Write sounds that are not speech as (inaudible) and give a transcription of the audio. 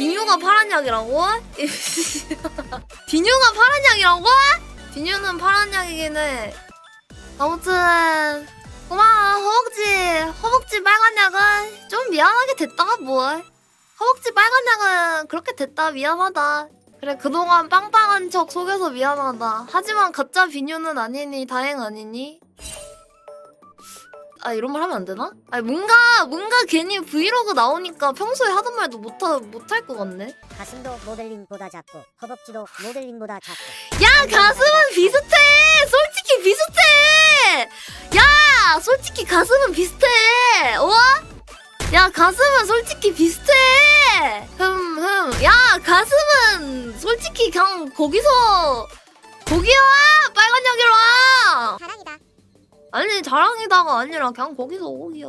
비뉴가 파란 약이라고? (laughs) 비뉴가 파란 약이라고? 비뉴는 파란 약이긴 해. 아무튼 고마워 허벅지 허벅지 빨간 약은 좀 미안하게 됐다 뭘. 허벅지 빨간 약은 그렇게 됐다 미안하다. 그래 그동안 빵빵한 척 속여서 미안하다. 하지만 가짜 비뉴는 아니니 다행 아니니? 아 이런 말 하면 안 되나? 아니 뭔가 뭔가 괜히 브이로그 나오니까 평소에 하던 말도 못할 것 같네. 가슴도 모델링보다 작고 허벅지도 모델링보다 작고 야 가슴은 비슷해. 솔직히 비슷해. 야 솔직히 가슴은 비슷해. 어? 야 가슴은 솔직히 비슷해. 흠흠. 야 가슴은 솔직히 그냥 거기서 거기야 빨간 여기로 와. 아니 자랑이다가 아니라 그냥 거기서 거기야.